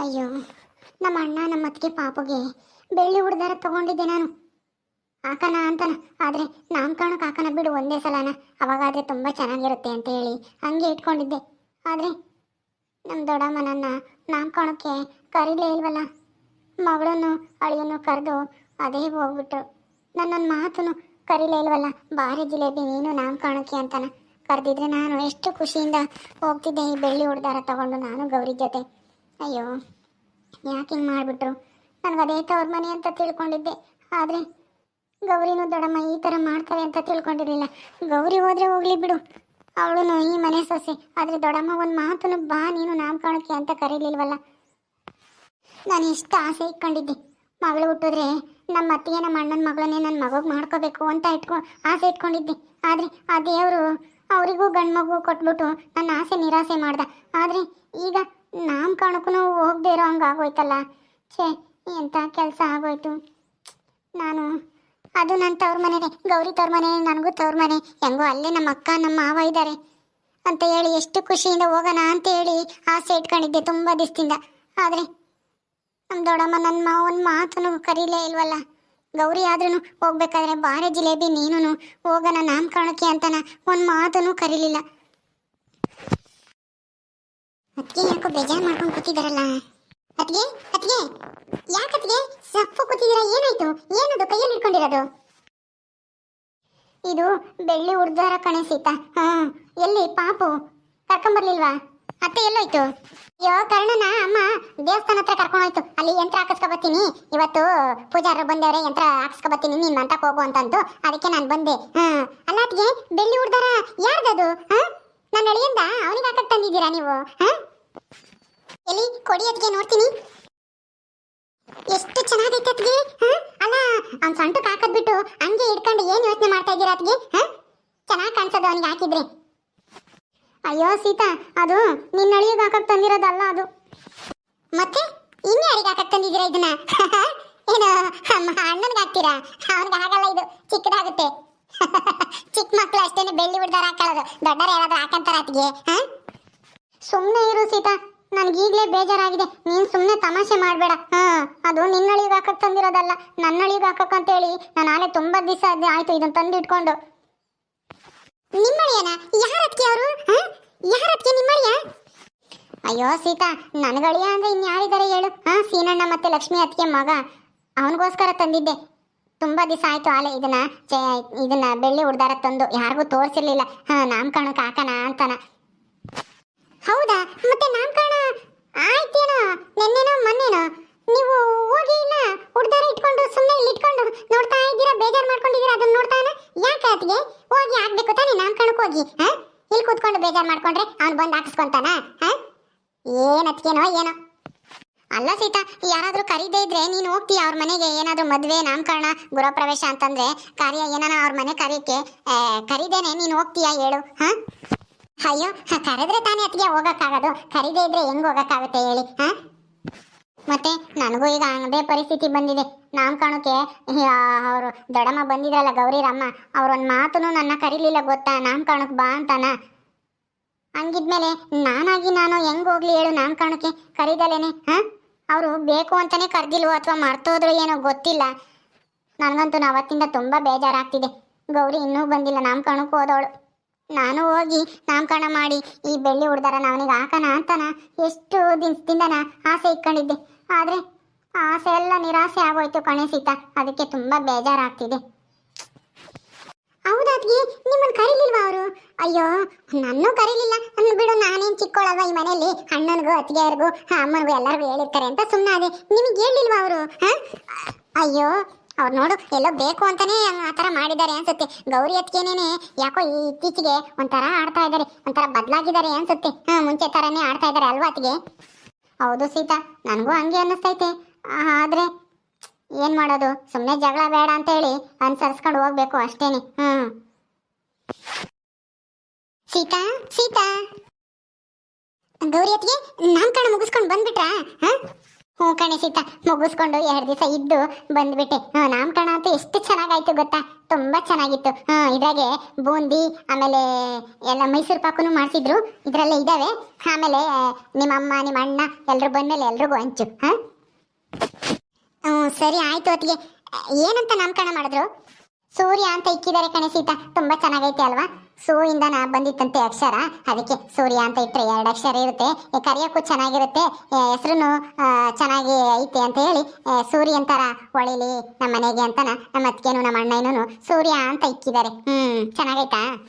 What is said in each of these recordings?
ಅಯ್ಯೋ, ನಮ್ಮ ಅಣ್ಣ, ನಮ್ಮ ಅತ್ತಿಗೆ ಪಾಪಗೆ ಬೆಳ್ಳಿ ಹುಡ್ದಾರ ತಗೊಂಡಿದ್ದೆ ನಾನು. ಹಾಕನ ಅಂತನ. ಆದರೆ ನಾಮಕರಣಕ್ಕೆ ಕಾಕನ ಬಿಡು ಒಂದೇ ಸಲನ. ಅವಾಗಾದರೆ ತುಂಬ ಚೆನ್ನಾಗಿರುತ್ತೆ ಅಂತ ಹೇಳಿ ಹಂಗೆ ಇಟ್ಕೊಂಡಿದ್ದೆ. ಆದರೆ ನಮ್ಮ ದೊಡ್ಡಮ್ಮನನ್ನ ನಾಮಕರಣಕ್ಕೆ ಕರೀಲೇ ಇಲ್ವಲ್ಲ? ಮಗಳನ್ನು ಅಳಿಯನ್ನು ಕರೆದು ಅದೇ ಹೋಗ್ಬಿಟ್ರು. ನನ್ನೊಂದು ಮಾತನ್ನು ಕರೀಲೇ ಇಲ್ವಲ್ಲ? ಬಾರಿ ಜಿಲೇಬಿ ನೀನು ನಾಮಕರಣಕ್ಕೆ ಅಂತಾನ. ಕರೆದಿದ್ರೆ ನಾನು ಎಷ್ಟು ಖುಷಿಯಿಂದ ಹೋಗ್ತಿದ್ದೆ ಈ ಬೆಳ್ಳಿ ಹುಡ್ದಾರ ತಗೊಂಡು ನಾನು ಗೌರಿ ಜೊತೆ. ಅಯ್ಯೋ, ಯಾಕೆ ಹಿಂಗೆ ಮಾಡಿಬಿಟ್ರು? ನನಗೆ ಅದೇ ತವ್ರ ಮನೆ ಅಂತ ತಿಳ್ಕೊಂಡಿದ್ದೆ. ಆದರೆ ಗೌರಿನೂ ದೊಡ್ಡಮ್ಮ ಈ ಥರ ಮಾಡ್ತಾರೆ ಅಂತ ತಿಳ್ಕೊಂಡಿರಲಿಲ್ಲ. ಗೌರಿ ಹೋದರೆ ಹೋಗ್ಲಿ ಬಿಡು. ಅವಳು ಈ ಮನೆ ಸೊಸೆ. ಆದರೆ ದೊಡ್ಡಮ್ಮ ಒಂದು ಮಾತನ್ನು ಬಾ, ನೀನು ನಾಮಕರಣಕ್ಕೆ ಅಂತ ಕರೀಲಿಲ್ವಲ್ಲ? ನಾನು ಎಷ್ಟು ಆಸೆ ಇಟ್ಕೊಂಡಿದ್ದೆ. ಮಗಳು ಹುಟ್ಟಿದ್ರೆ ನಮ್ಮ ಅತ್ತಿಗೆ ನಮ್ಮ ಅಣ್ಣನ ಮಗಳನ್ನೇ ನನ್ನ ಮಗಗೆ ಮಾಡ್ಕೋಬೇಕು ಅಂತ ಇಟ್ಕೊ, ಆಸೆ ಇಟ್ಕೊಂಡಿದ್ದೆ. ಆದರೆ ಆ ದೇವರು ಅವರಿಗೂ ಗಂಡು ಮಗು ಕೊಟ್ಬಿಟ್ಟು ನನ್ನ ಆಸೆ ನಿರಾಸೆ ಮಾಡ್ದೆ. ಆದರೆ ಈಗ ನಾಮಕರಣಕ್ಕೂ ಹೋಗದೆ ಇರೋ ಹಂಗೆ ಆಗೋಯ್ತಲ್ಲ? ಛೇ ಎಂಥ ಕೆಲಸ ಆಗೋಯ್ತು? ನಾನು, ಅದು ನನ್ನ ತವ್ರ ಮನೆನೇ, ಗೌರಿ ತವ್ರ ಮನೆ, ನನಗೂ ತವ್ರ ಮನೆ, ಹೆಂಗೋ ಅಲ್ಲೇ ನಮ್ಮ ಅಕ್ಕ, ನಮ್ಮ ಮಾವ ಇದ್ದಾರೆ. ಅಂತ ಹೇಳಿ ಎಷ್ಟು ಖುಷಿಯಿಂದ ಹೋಗೋಣ ಅಂತ ಹೇಳಿ ಆಸೆ ಇಟ್ಕೊಂಡಿದ್ದೆ ತುಂಬ ದಿವಸದಿಂದ. ಆದರೆ ನಮ್ಮ ದೊಡ್ಡಮ್ಮ ನನ್ನ ಮಾವನ ಮಾತನ್ನು ಕರೀಲೇ ಇಲ್ವಲ್ಲ? ಗೌರಿ ಆದ್ರೂ ಹೋಗ್ಬೇಕಾದ್ರೆ ಬಾರೆ ಜಿಲೇಬಿ ನೀನು ಹೋಗೋಣ ನಾಮಕರಣಕ್ಕೆ ಅಂತನ ಒಂದು ಮಾತನ್ನು ಕರೀಲಿಲ್ಲ. ಅದಕ್ಕೆ ಯಾಕೋ ಬೇಜಾರು ಮಾಡ್ಕೊಂಡು ಕೂತಿದಾರಲ್ಲ? ಅತ್ಗೆ ಅತ್ಗೆ ಯಾಕತ್ಗೆ ಸಪ್ಪು ಕೂತಿದ್ದೀರಾ, ಏನಾಯ್ತು? ಏನದು? ಕೈಯಲ್ಲಿ ಇಟ್ಕೊಂಡಿರೋದು ಇದು ಬೆಳ್ಳಿ ಉರ್ದಾರ ಕಣೆ ಸೀತಾ. ಹಾ, ಎಲ್ಲಿ? ಪಾಪು. ಕರ್ಕೊಂಬರ್ಲಿಲ್ವಾ ಅತ್ತೆ ಎಲ್ಲೋಯ್ತು? ಅಯ್ಯೋ ಕರ್ಣನ ಅಮ್ಮ ದೇವಸ್ಥಾನ ಹತ್ರ ಕರ್ಕೊಂಡೋಯ್ತು. ಅಲ್ಲಿ ಯಂತ್ರ ಹಾಕಿಸ್ಕೊಬತ್ತೀನಿ ಇವತ್ತು ಪೂಜಾರರು ಬಂದವ್ರೆ, ಯಂತ್ರ ಹಾಕಿಸ್ಕೊಬತ್ತೀನಿ ನೀನ್ ಅಂತ ಹೋಗು ಅಂತಂತು. ಅದಕ್ಕೆ ನಾನು ಬಂದೆ. ಹಾ, ಅಲ್ಲ ಅತ್ಗೆ ಬೆಳ್ಳಿ ಉರ್ದಾರ ಯಾರ್ದದು? ಹಾ? ನನ್ನ ಅಳಿಯಿಂದ ಅವನಿಗೆ ಹಾಕಕ್ ತಂದಿದ್ದೀರಾ ನೀವು ಎಲ್ಲಿ, ಕೊಡಿ ಅದಕ್ಕೆ ನೋಡ್ತೀನಿ. ಎಷ್ಟು ಚೆನ್ನಾಗೈತೆ ಅದ್ಗೆ ಅಲ್ಲ, ಅವ್ನ್ ಸೊಂಟಕ್ಕೆ ಹಾಕದ್ಬಿಟ್ಟು ಹಂಗೆ ಇಟ್ಕೊಂಡು ಏನು ಯೋಚನೆ ಮಾಡ್ತಾ ಇದ್ದೀರಾ ಅದ್ಗೆ ಚೆನ್ನಾಗಿ ಕಾಣಿಸೋದು ಅವನಿಗೆ ಹಾಕಿದ್ರೆ. ಅಯ್ಯೋ, ಸೀತಾ, ಅದು ನಿನ್ನ ಅಳಿಯೋಗ ಹಾಕಕ್ ತಂದಿರೋದಲ್ಲ ಅದು. ಮತ್ತೆ? ಇನ್ಯಾರಿಗೆ ಹಾಕಕ್ ತಂದಿದ್ದೀರಾ ಇದನ್ನ? ಏನು ಅಣ್ಣನಿಗೆ ಹಾಕ್ತೀರಾ? ಅವನಿಗೆ ಆಗಲ್ಲ ಇದು, ಚಿಕ್ಕದಾಗುತ್ತೆ. ಚಿಕ್ಕ ಮಕ್ಕಳು ಅಷ್ಟೇನೆ ಬೆಳ್ಳಿ ಬಿಡ್ದಾರ ಹಾಕೊಳ್ಳೋದು. ದೊಡ್ಡರು ಯಾರಾದ್ರೂ ಹಾಕಂತಾರ ಅತ್ತಿಗೆ ಸುಮ್ಮನೆ ಇರು ಸೀತಾ ನನಗೀಗಲೇ ಬೇಜಾರಾಗಿದೆ. ನೀನು ಸುಮ್ಮನೆ ತಮಾಷೆ ಮಾಡಬೇಡ. ಹಾ, ಅದು ನಿನ್ನಳಿಗೆ ಹಾಕಕ್ ತಂದಿರೋದಲ್ಲ, ನನ್ನಳಿಗೆ ಹಾಕಕ್ ಅಂತ ಹೇಳಿ ನಾನು ನಾಳೆ ತುಂಬಾ ದಿವಸ ಆಯ್ತು ಇದನ್ನ ತಂದು ಇಟ್ಕೊಂಡು ನಿಮ್ಮಳಿಯನ ಯಾರತ್ಗೆ ಅವರು? ಯಾರತ್ಗೆ ನಿಮ್ಮಳಿಯ? ಅಯ್ಯೋ ಸೀತಾ ನನಗಳಿಯ ಅಂದ್ರೆ ಇನ್ಯಾರಿದ್ದಾರೆ ಹೇಳು. ಹಾ, ಸೀನಣ್ಣ ಮತ್ತೆ ಲಕ್ಷ್ಮಿ ಅತ್ತಿಗೆ ಮಗ. ಅವನಿಗೋಸ್ಕರ ತಂದಿದ್ದೆ. ತುಂಬಾ ದಿವಸ ಆಯ್ತು ಆಲೆ ಇದನ್ನ ಇದನ್ನ ಬೆಳ್ಳಿ ಉಡ್ದಾರ ತಂದು. ಯಾರಿಗೂ ತೋರಿಸಿರ್ಲಿಲ್ಲ. ಹಾ ನಾಮಕರಣಕ್ಕೆ ಹಾಕಣ ಅಂತಾನ. ಹೌದಾ? ಮತ್ತೆ ನಾಮಕರಣ ಆಯ್ತೇನೋ? ನಿನ್ನೇನೋ, ಮೊನ್ನೆನೋ? ನೀವು ಹೋಗಿ ಇಲ್ಲ ಹುಡ್ದಾರ ಇಟ್ಕೊಂಡು ಸುಮ್ಮನೆ ಇಲ್ಲಿ ಇಟ್ಕೊಂಡು ನೋಡ್ತಾ ಇದ್ದೀರಾ, ಬೇಜಾರು ಮಾಡ್ಕೊಂಡಿದ್ದೀರಾ, ಅದನ್ನ ನೋಡ್ತಾನ ಯಾಕೆ ಹೋಗಿ ಹಾಕ್ಬೇಕು ತಾನೇ ನಾಮಕರಣಕ್ಕೆ ಹೋಗಿ, ಹಾಂ? ಇಲ್ಲಿ ಕೂತ್ಕೊಂಡು ಬೇಜಾರು ಮಾಡ್ಕೊಂಡ್ರೆ ಅವ್ನು ಬಂದು ಹಾಕಿಸ್ಕೊಂತಾನ, ಹಾ? ಏನು ಅತ್ತಿಗೆನೋ, ಏನೋ? ಅಲ್ಲ ಸೀತಾ, ಯಾರಾದ್ರೂ ಕರೀದೇ ಇದ್ರೆ ನೀನು ಹೋಗ್ತೀಯ ಅವ್ರ ಮನೆಗೆ? ಏನಾದರೂ ಮದುವೆ, ನಾಮಕರಣ ಗೃಹಪ್ರವೇಶ ಅಂತಂದ್ರೆ ಕಾರ್ಯ ಏನಾನ ಅವ್ರ ಮನೆ ಕಾರ್ಯಕ್ಕೆ ಕರೀದೇನೆ, ನೀನು ಹೋಗ್ತೀಯಾ ಹೇಳು, ಹಾ? ಅಯ್ಯೋ, ಕರೆದ್ರೆ ತಾನೇ ಅತ್ತಿಗೆ ಹೋಗಕ್ಕಾಗೋದು. ಕರೀದೇ ಇದ್ರೆ ಹೆಂಗ್ ಹೋಗಕ್ಕಾಗುತ್ತೆ ಹೇಳಿ, ಹಾ? ಮತ್ತೆ ನನಗೂ ಈಗ ಅದೇ ಪರಿಸ್ಥಿತಿ ಬಂದಿದೆ. ನಾಮಕರಣಕ್ಕೆ ಅವರು ದೊಡಮ್ಮ ಬಂದಿದ್ರಲ್ಲ ಗೌರಿರಮ್ಮ, ಅವ್ರೊಂದು ಮಾತು ನನ್ನ ಕರೀಲಿಲ್ಲ ಗೊತ್ತಾ? ನಾಮಕರಣಕ್ಕೆ ಬಾ ಅಂತಾನ? ಹಂಗಿದ್ಮೇಲೆ ನಾನಾಗಿ ನಾನು ಹೆಂಗ್ ಹೋಗ್ಲಿ ಹೇಳು ನಾಮಕರಣಕ್ಕೆ? ಕರೀದಲೇನೆ ಹಾ? ಅವರು ಬೇಕು ಅಂತಾನೆ ಕರ್ದಿಲ್ವೋ ಅಥವಾ ಮರ್ತೋದ್ರು ಏನೋ ಗೊತ್ತಿಲ್ಲ. ನನಗಂತೂ ಅವತ್ತಿಂದ ತುಂಬ ಬೇಜಾರಾಗ್ತಿದೆ. ಗೌರಿ ಇನ್ನೂ ಬಂದಿಲ್ಲ. ನಾಮಕರಣಕ್ಕೆ ಹೋದವಳು. ನಾನು ಹೋಗಿ ನಾಮಕರಣ ಮಾಡಿ ಈ ಬೆಳ್ಳಿ ಹುಡ್ದಾರ ನಾವನಿಗೆ ಹಾಕೋಣ ಅಂತಾನ ಎಷ್ಟು ದಿನದಿಂದ ಆಸೆ ಇಟ್ಕೊಂಡಿದ್ದೆ. ಆದರೆ ಆಸೆ ಎಲ್ಲ ನಿರಾಸೆ ಆಗೋಯ್ತು ಕಣೆ ಸೀತಾ. ಅದಕ್ಕೆ ತುಂಬ ಬೇಜಾರಾಗ್ತಿದೆ. ಹೌದಾದ್ಗಿ ನಿಮ್ಮನ್ನು ಕರೀಲಿಲ್ವಾ ಅವರು? ಅಯ್ಯೋ, ನನ್ನ ಕರೀಲಿಲ್ಲ. ಅಂದ್ ಬಿಡು, ನಾನೇನು ಚಿಕ್ಕೋಳಲ್ವ ಈ ಮನೆಯಲ್ಲಿ? ಅಣ್ಣನಿಗೂ, ಅತ್ತಿಗೆಯರಿಗೂ ಅಮ್ಮನಿಗೂ ಎಲ್ಲರಿಗೂ ಹೇಳಿರ್ತಾರೆ ಅಂತ ಸುಮ್ಮನೆ ಅದೇ ನಿಮಗೆ ಹೇಳಿಲ್ವಾ ಅವರು? ಅಯ್ಯೋ, ಅವ್ರು ನೋಡು, ಎಲ್ಲೋ ಬೇಕು ಅಂತಾನೆ ಆ ಥರ ಮಾಡಿದ್ದಾರೆ ಅನ್ಸುತ್ತೆ. ಗೌರಿ ಅತ್ತಿಗೆನೇ ಯಾಕೋ ಈ ಇತ್ತೀಚೆಗೆ ಒಂಥರ ಆಡ್ತಾ ಇದ್ದಾರೆ, ಒಂಥರ ಬದಲಾಗಿದ್ದಾರೆ ಅನ್ಸುತ್ತೆ. ಹಾಂ, ಮುಂಚೆ ಥರನೇ ಆಡ್ತಾ ಇದ್ದಾರೆ ಅಲ್ವಾ ಅತ್ತಿಗೆ? ಹೌದು ಸೀತಾ, ನನಗೂ ಹಂಗೆ ಅನ್ನಿಸ್ತೈತೆ. ಆದರೆ, ಏನು ಮಾಡೋದು? ಸುಮ್ಮನೆ ಜಗಳ ಬೇಡ ಅಂತ ಹೇಳಿ ಅನುಸರಿಸ್ಕೊಂಡು ಹೋಗ್ಬೇಕು ಅಷ್ಟೇನೆ. ಹ್ಮ್. ಸೀತಾ ಸೀತಾ. ಗೌರಿ ಅತ್ತಿಗೆ ಕಣ ಮುಗಿಸ್ಕೊಂಡು ಬಂದ್ಬಿಟ್ರಾ? ಹಾ? ಹ್ಞೂ ಕಣೆ ಸೀತಾ, ಮುಗಿಸ್ಕೊಂಡು ಎರಡು ದಿವಸ ಇದ್ದು ಬಂದ್ಬಿಟ್ಟೆ. ಹಾ ನಾಮಕರಣ ಅಂತೂ ಎಷ್ಟು ಚೆನ್ನಾಗಾಯ್ತು ಗೊತ್ತಾ? ತುಂಬ ಚೆನ್ನಾಗಿತ್ತು. ಹಾ, ಇದ್ರಾಗೆ ಬೂಂದಿ, ಆಮೇಲೆ ಎಲ್ಲ ಮೈಸೂರು ಪಾಕುನು ಮಾಡಿಸಿದ್ರು. ಇದರಲ್ಲೇ ಇದ್ದಾವೆ ಆಮೇಲೆ ನಿಮ್ಮ ಅಮ್ಮ, ನಿಮ್ಮ ಅಣ್ಣ ಎಲ್ಲರೂ ಬಂದಮೇಲೆ ಎಲ್ರಿಗೂ ಹಂಚು ಹಾ? ಹ್ಞೂ, ಸರಿ ಆಯ್ತು ಅತ್ತಿಗೆ. ಏನಂತ ನಾಮಕರಣ ಮಾಡಿದ್ರು? ಸೂರ್ಯ ಅಂತ ಇಕ್ಕಿದ್ದಾರೆ ಕಣೆ ಸೀತಾ. ತುಂಬಾ ಚೆನ್ನಾಗೈತೆ ಅಲ್ವಾ? ಸೂ ಇಂದ ಬಂದಿತ್ತಂತೆ ಅಕ್ಷರ. ಅದಕ್ಕೆ ಸೂರ್ಯ ಅಂತ ಇಟ್ಟರೆ ಎರಡು ಅಕ್ಷರ ಇರುತ್ತೆ. ಕರಿಯೋಕ್ಕೂ ಚೆನ್ನಾಗಿರುತ್ತೆ. ಹೆಸರು ಚೆನ್ನಾಗಿ ಐತೆ ಅಂತ ಹೇಳಿ ಸೂರ್ಯ ಅಂತಾರ ಹೊಳಿಲಿ ನಮ್ಮ ಮನೆಗೆ ಅಂತನ, ನಮ್ಮ ಅತ್ತಿಗೆನು, ನಮ್ಮ ಅಣ್ಣನೂ ಸೂರ್ಯ ಅಂತ ಇಕ್ಕಿದ್ದಾರೆ. ಹ್ಮ್, ಚೆನ್ನಾಗೈತಾ?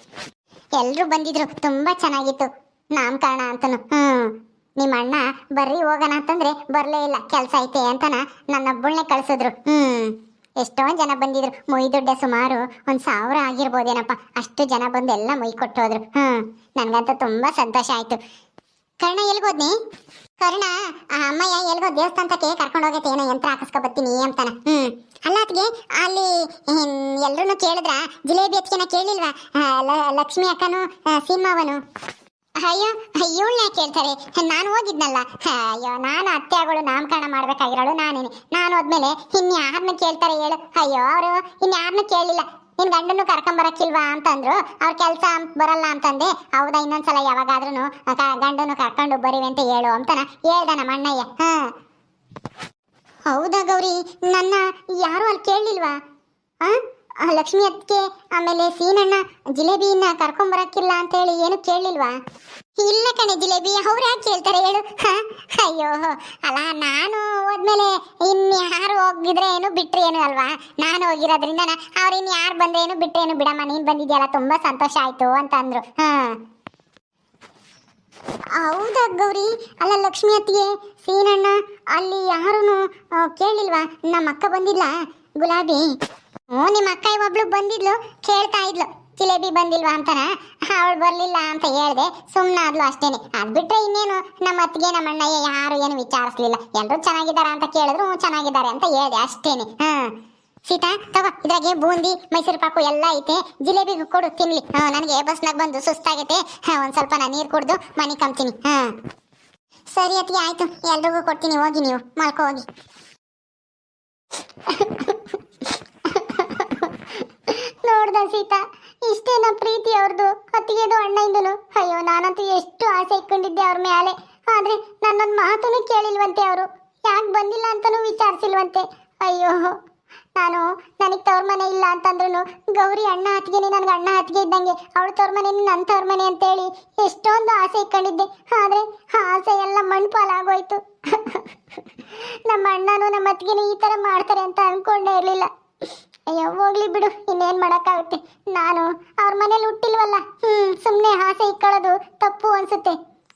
ಎಲ್ಲರೂ ಬಂದಿದ್ರು. ತುಂಬಾ ಚೆನ್ನಾಗಿತ್ತು. ನಾಮಕರಣ ಅಂತನು. ಹ್ಮ್. ನಿಮ್ಮ ಅಣ್ಣ ಬರ್ರಿ ಹೋಗೋಣ ಅಂತಂದ್ರೆ ಬರಲೇ ಇಲ್ಲ. ಕೆಲಸ ಐತೆ ಅಂತನ ನನ್ನೊಬ್ಬಳನ್ನೇ ಕಳಿಸಿದ್ರು. ಹ್ಮ್. ಎಷ್ಟೊಂದ್ ಜನ ಬಂದಿದ್ರು. ಮೊಯ್ ದುಡ್ಡೆ ಸುಮಾರು ಒಂದ್ ಸಾವಿರ ಆಗಿರ್ಬೋದೇನಪ್ಪ. ಅಷ್ಟು ಜನ ಬಂದು ಎಲ್ಲ ಮೊಯ್ ಕೊಟ್ಟೋದ್ರು. ಹ್ಮ್ ನನಗಂತೂ ತುಂಬಾ ಸಂತೋಷ ಆಯ್ತು. ಕರ್ಣ ಎಲ್ಗೋದ್ನಿ? ಕರ್ಣ ಆ ಅಮ್ಮಯ್ಯ ಎಲ್ಗೋ ದೇವಸ್ಥಾನಕ್ಕೆ ಕರ್ಕೊಂಡು ಹೋಗತ್ತೆ ಏನೋ ಯಂತ್ರ ಹಾಕಿಸ್ಕೊ ಬರ್ತೀನಿ ಅಂತಾನ. ಹ್ಮ್. ಅಲ್ಲಾತ್ಗೆ ಅಲ್ಲಿ ಎಲ್ರು ಕೇಳಿದ್ರ? ಜಿಲೇಬಿ ಅತ್ಗೆನ ಕೇಳಿಲ್ವಾ? ಲಕ್ಷ್ಮಿ ಅಕ್ಕನು ಆ, ಸೀಮವ್ವನು ಅಯ್ಯೋ ಇವಳನ್ನ ಕೇಳ್ತಾರೆ ನಾನು ಹೋಗಿದ್ನಲ್ಲ. ಅಯ್ಯೋ, ನಾನು ಅತ್ತೆಗಳು ನಾಮಕರಣ ಮಾಡ್ಬೇಕಾಗಿರೋಳು ನಾನೇನೆ. ನಾನು ಹೋದ್ಮೇಲೆ ಇನ್ಯಾರನ್ನ ಕೇಳ್ತಾರೆ ಹೇಳು. ಅಯ್ಯೋ, ಅವರು ಇನ್ಯಾರನ್ನೂ ಕೇಳಿಲ್ಲ. ನಿನ್ ಗಂಡನ್ನು ಕರ್ಕೊಂಬರಕ್ಕಿಲ್ವಾ ಅಂತಂದ್ರು. ಅವ್ರ ಕೆಲಸ ಬರಲ್ಲ ಅಂತಂದೆ. ಹೌದಾ, ಇನ್ನೊಂದ್ಸಲ ಯಾವಾಗಾದ್ರೂ ಗಂಡನ್ನು ಕರ್ಕೊಂಡು ಬರೀವಿ ಅಂತ ಹೇಳು ಅಂತನ ಹೇಳ್ದ ಮಣ್ಣಯ್ಯ. ಹಾ. ಹೌದಾ ಗೌರಿ, ನನ್ನ ಯಾರು ಅಲ್ಲಿ ಕೇಳಲಿಲ್ವಾ? ಆ? ಲಕ್ಷ್ಮಿ ಅತ್ತಿಗೆ ಆಮೇಲೆ ಸೀನಣ್ಣ ಜಿಲೇಬಿಯನ್ನ ಕರ್ಕೊಂಬರಕ್ಕಿಲ್ಲ ಅಂತ ಹೇಳಿ ಏನು ಕೇಳಿಲ್ವಾ ಇಲ್ಲ ಕಣೆ ಜಿಲೇಬಿ, ಅವ್ರು ಯಾಕೆ ಕೇಳ್ತಾರೆ ಹೇಳು? ಅಯ್ಯೋ, ಅಲ್ಲ, ನಾನು ಹೋದ್ಮೇಲೆ ಇನ್ಯಾರು ಹೋಗಿದ್ರೆ ಏನು ಬಿಟ್ರೆ ಏನು ಅಲ್ವಾ? ನಾನು ಹೋಗಿರೋದ್ರಿಂದ ಅವ್ರು ಇನ್ ಯಾರು ಬಂದ್ರೆ ಏನು ಬಿಟ್ರೆ ಏನು? ಬಿಡಮ್ಮ, ನೀನು ಬಂದಿದ್ಯಲ್ಲ, ತುಂಬಾ ಸಂತೋಷ ಆಯ್ತು ಅಂತ ಅಂದ್ರು ಹಾ. ಹೌದಾ ಗೌರಿ? ಅಲ್ಲ, ಲಕ್ಷ್ಮಿ ಅತ್ತಿಗೆ ಸೀನಣ್ಣ ಅಲ್ಲಿ ಯಾರೂ ಕೇಳಿಲ್ವಾ? ನಮ್ಮ ಅಕ್ಕ ಬಂದಿಲ್ಲ. ಗುಲಾಬಿ ಹ್ಞೂ, ನಿಮ್ಮ ಅಕ್ಕ ಒಬ್ಳು ಬಂದಿದ್ಲು, ಕೇಳ್ತಾ ಇದ್ಲು. ಜಿಲೇಬಿ ಬಂದಿಲ್ವಾ ಅಂತನ? ಅವಳು ಬರ್ಲಿಲ್ಲ ಅಂತ ಹೇಳ್ದೆ ಸುಮ್ಮನಾದ್ಲು ಅಷ್ಟೇನೆ. ಅದು ಬಿಟ್ಟರೆ ಇನ್ನೇನು? ನಮ್ಮ ಅತ್ತಿಗೆ, ನಮ್ಮ ಅಣ್ಣಯ್ಯ ಯಾರು ಏನು ವಿಚಾರಿಸ್ಲಿಲ್ಲ. ಎಲ್ಲರೂ ಚೆನ್ನಾಗಿದ್ದಾರೆ ಅಂತ ಕೇಳಿದ್ರು ಚೆನ್ನಾಗಿದ್ದಾರೆ ಅಂತ ಹೇಳ್ದೆ ಅಷ್ಟೇನೆ. ಹಾ ಸೀತಾ, ತಗೋ, ಇದ್ರಾಗೆ ಬೂಂದಿ, ಮೈಸೂರು ಪಾಕು ಎಲ್ಲ ಐತೆ. ಜಿಲೇಬಿ ಕೊಡು, ತಿನ್ಲಿ. ಹಾ ನನಗೆ ಬಸ್ನಾಗ ಬಂದು ಸುಸ್ತಾಗೈತೆ. ಹಾ ಒಂದ್ ಸ್ವಲ್ಪ ನಾನು ನೀರು ಕುಡ್ದು ಮನೆ ಕಂಬ್ತೀನಿ ಹಾ ಸರಿ ಅತ್ತಿಗೆ, ಆಯ್ತು. ಎಲ್ರಿಗೂ ಕೊಡ್ತೀನಿ, ಹೋಗಿ ನೀವು. ಮಾಡ್ಕೊ ಹೋಗಿ. ಸೀತಾ, ಇಷ್ಟೇನ ಪ್ರೀತಿ ಅವ್ರದ್ದು ಅತ್ತಿಗೆದು ಅಣ್ಣ ಇಂದನು ಅಯ್ಯೋ, ನಾನಂತೂ ಎಷ್ಟು ಆಸೆ ಇಟ್ಕೊಂಡಿದ್ದೆ ಅವ್ರ ಮೇಲೆ ಆದ್ರೆ ನನ್ನೊಂದು ಮಾತನ್ನು ಕೇಳಿಲ್ವಂತೆ ಅವರು. ಯಾಕೆ ಬಂದಿಲ್ಲ ಅಂತಾನೂ ವಿಚಾರಿಸಿಲ್ವಂತೆ. ಅಯ್ಯೋ, ನಾನು ನನಗೆ ತವ್ರ ಮನೆ ಇಲ್ಲ ಅಂತಂದ್ರೂ ಗೌರಿ ಅಣ್ಣ ಹತ್ತಿಗೆನೆ ನನಗೆ ಅಣ್ಣ ಹತ್ತಿಗೆ ಇದ್ದಂಗೆ, ಅವಳು ತವ್ರ ಮನೆ ನನ್ನ ತವ್ರ ಮನೆ ಅಂತೇಳಿ ಎಷ್ಟೊಂದು ಆಸೆ ಇಟ್ಕೊಂಡಿದ್ದೆ. ಆದ್ರೆ ಆ ಆಸೆ ಎಲ್ಲ ಮಣ್ಪಾಲಾಗೋಯ್ತು. ನಮ್ಮ ಅಣ್ಣನೂ ನಮ್ಮ ಅತ್ತಿಗೆನೆ ಈ ತರ ಮಾಡ್ತಾರೆ ಅಂತ ಅಂದ್ಕೊಂಡೇ ಇರ್ಲಿಲ್ಲ. ಅಯ್ಯೋ, ಹೋಗ್ಲಿ ಬಿಡು, ಇನ್ನೇನ್ ಮಾಡಕ್ಕಾಗುತ್ತೆ? ನಾನು ಅವ್ರ ಮನೇಲಿ ಹುಟ್ಟಿಲ್ವಲ್ಲ? ಹ್ಮ್, ಸುಮ್ನೆ ಆಸೆ ಇಟ್ಕೊಳ್ಳೋದು ತಪ್ಪು ಅನ್ಸುತ್ತೆ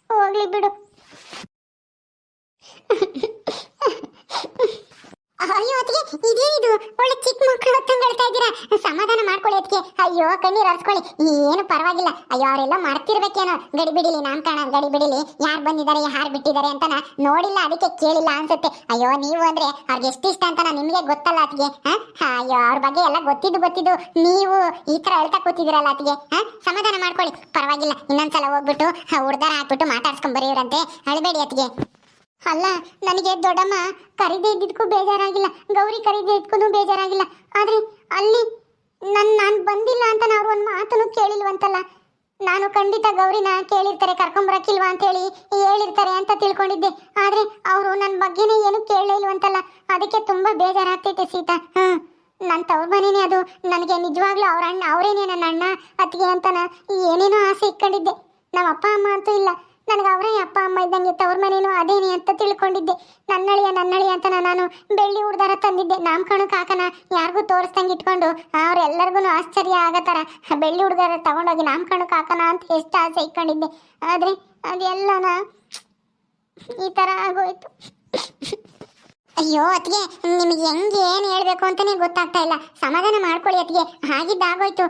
ಹೋಗ್ಲಿ ಬಿಡು ಅಯ್ಯೋ ಅದಕ್ಕೆ ಇದೇನಿದು ಒಳ್ಳೆ ಚಿಕ್ಕ ಮಕ್ಕಳು ಹೊತ್ತಂಗಳ್ತಾ ಇದ್ದೀರಾ ಸಮಾಧಾನ ಮಾಡ್ಕೊಳ್ಳಿ ಅದಕ್ಕೆ ಅಯ್ಯೋ, ಕಣ್ಣೀರ್ ಹರಿಸ್ಕೊಳ್ಳಿ ಏನು ಪರವಾಗಿಲ್ಲ. ಅಯ್ಯೋ, ಅವರೆಲ್ಲ ಮರ್ತಿರ್ಬೇಕೇನೋ. ಗಡಿ ಬಿಡಿಲಿ ನಾಮಕರಣ ಗಡಿ ಬಿಡಿಲಿ. ಯಾರು ಬಂದಿದ್ದಾರೆ, ಯಾರು ಬಿಟ್ಟಿದ್ದಾರೆ ಅಂತ ನೋಡಿಲ್ಲ, ಅದಕ್ಕೆ ಕೇಳಿಲ್ಲ ಅನ್ಸುತ್ತೆ. ಅಯ್ಯೋ, ನೀವು ಅಂದ್ರೆ ಅವ್ರಿಗೆ ಎಷ್ಟು ಇಷ್ಟ ಅಂತ ನಿಮಗೆ ಗೊತ್ತಲ್ಲ ಅತಿಗೆ ಅಯ್ಯೋ, ಅವ್ರ ಬಗ್ಗೆ ಎಲ್ಲ ಗೊತ್ತಿದ್ದು ಗೊತ್ತಿದ್ದು. ನೀವು ಈ ತರ ಹೇಳ್ತಾ ಕೂತಿದ್ರಲ್ಲ ಅತಿಗೆ ಸಮಾಧಾನ ಮಾಡ್ಕೊಳ್ಳಿ. ಪರವಾಗಿಲ್ಲ, ಇನ್ನೊಂದ್ಸಲ ಹೋಗ್ಬಿಟ್ಟು ಹುಡ್ದಾರ ಹಾಕ್ಬಿಟ್ಟು ಮಾತಾಡ್ಸ್ಕೊಂಡ್ ಬರೀವ್ರಂತೆ. ಅಳಬೇಡಿ ಅತಿಗೆ ಅಲ್ಲ, ನನಗೆ ದೊಡ್ಡಮ್ಮ ಕರಿದೇ ಇದ್ದಿದ್ದಕ್ಕೂ ಬೇಜಾರಾಗಿಲ್ಲ. ಗೌರಿ ಕರಿದೇ ಇದ್ಕೂ ಬೇಜಾರಾಗಿಲ್ಲ. ಆದ್ರೆ ಅಲ್ಲಿ ನನ್ ನಾನು ಬಂದಿಲ್ಲ ಅಂತ ಅವ್ರು ಒಂದು ಮಾತನ್ನು ಕೇಳಿಲ್ವಂತಲ್ಲ. ನಾನು ಖಂಡಿತ ಗೌರಿನ ಕೇಳಿರ್ತಾರೆ ಕರ್ಕೊಂಬರಕ್ಕಿಲ್ವಾ ಅಂತ ಹೇಳಿ ಹೇಳಿರ್ತಾರೆ ಅಂತ ತಿಳ್ಕೊಂಡಿದ್ದೆ. ಆದ್ರೆ ಅವರು ನನ್ನ ಬಗ್ಗೆನೇ ಏನು ಕೇಳಲೇ ಇಲ್ವಂತಲ್ಲ. ಅದಕ್ಕೆ ತುಂಬಾ ಬೇಜಾರಾಗ್ತೈತೆ ಸೀತಾ. ಹ್ಞೂ ನನ್ನ ತವ್ರ ಮನೇನೆ ಅದು. ನನಗೆ ನಿಜವಾಗ್ಲೂ ಅವ್ರ ಅಣ್ಣ, ಅವರೇನೆ ನನ್ನ ಅಣ್ಣ, ಅತ್ತಿಗೆ ಅಂತನ ಏನೇನೋ ಆಸೆ ಇಟ್ಕೊಂಡಿದ್ದೆ. ನಮ್ಮ ಅಪ್ಪ, ಅಮ್ಮ ಅಂತೂ ಇಲ್ಲ. ನನಗೆ ಅವರೇ ಅಪ್ಪ, ಅಮ್ಮ ಇದ್ದಂಗೆ ತವ್ರ ಮನೇನು ಅದೇನೆ ಅಂತ ತಿಳ್ಕೊಂಡಿದ್ದೆ. ನನ್ನಳಿಯ ನನ್ನಳಿಯ ಅಂತ ನಾನು ಬೆಳ್ಳಿ ಹುಡ್ದಾರ ತಂದಿದ್ದೆ. ನಾಮಕರಣಕ್ಕೆ ಹಾಕನ, ಯಾರಿಗೂ ತೋರಿಸ್ದಂಗೆ ಇಟ್ಕೊಂಡು ಅವ್ರೆಲ್ಲರಿಗೂ ಆಶ್ಚರ್ಯ ಆಗತ್ತಾರ ಬೆಳ್ಳಿ ಹುಡ್ದಾರ ತಗೊಂಡೋಗಿ ನಾಮಕರಣಕ್ಕೆ ಹಾಕನ ಅಂತ ಎಷ್ಟು ಆಸೆ ಇಟ್ಕೊಂಡಿದ್ದೆ. ಆದರೆ ಅದೆಲ್ಲನ ಈ ಥರ ಆಗೋಯ್ತು. ಅಯ್ಯೋ, ಅತ್ತಿಗೆ, ನಿಮಗೆ ಹೆಂಗೆ ಏನು ಹೇಳ್ಬೇಕು ಅಂತಾನೆ ಗೊತ್ತಾಗ್ತಾ ಇಲ್ಲ. ಸಮಾಧಾನ ಮಾಡ್ಕೊಳ್ಳಿ ಅತ್ತಿಗೆ. ಹಾಗಿದ್ದಾಗೋಯ್ತು.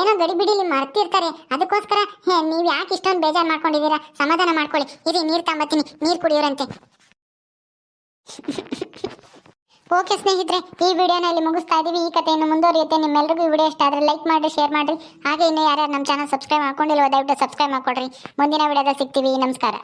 ಏನೋ ಗಡಿ ಬಿಡಿಲಿ ಮರ್ತಿರ್ತಾರೆ. ಅದಕ್ಕೋಸ್ಕರ ನೀವು ಯಾಕೆ ಇಷ್ಟೊಂದು ಬೇಜಾರು ಮಾಡ್ಕೊಂಡಿದ್ದೀರಾ? ಸಮಾಧಾನ ಮಾಡ್ಕೊಳ್ಳಿ. ಇರಿ, ನೀರು ತಂಬತ್ತೀನಿ. ನೀರು ಕುಡಿಯೋರಂತೆ. ಓಕೆ ಸ್ನೇಹಿತರೆ, ಈ ವಿಡಿಯೋನ ಇಲ್ಲಿ ಮುಗಿಸ್ತಾ ಇದೀವಿ ಈ ಕಥೆಯನ್ನು ಮುಂದುವರಿಯುತ್ತೆ. ನಿಮ್ಮೆಲ್ಲರಿಗೂ ಈ ವಿಡಿಯೋ ಇಷ್ಟ ಆದರೆ ಲೈಕ್ ಮಾಡಿ ಶೇರ್ ಮಾಡಿರಿ. ಹಾಗೆ ಇನ್ನೂ ಯಾರ್ಯಾರು ನಮ್ಮ ಚಾನಲ್ ಸಬ್ಸ್ಕ್ರೈಬ್ ಮಾಡ್ಕೊಂಡಿಲ್ಲ ದಯವಿಟ್ಟು ಸಬ್ಸ್ಕ್ರೈಬ್ ಮಾಡ್ಕೊಡ್ರಿ. ಮುಂದಿನ ವಿಡಿಯೋದಲ್ಲಿ ಸಿಗ್ತೀವಿ. ನಮಸ್ಕಾರ.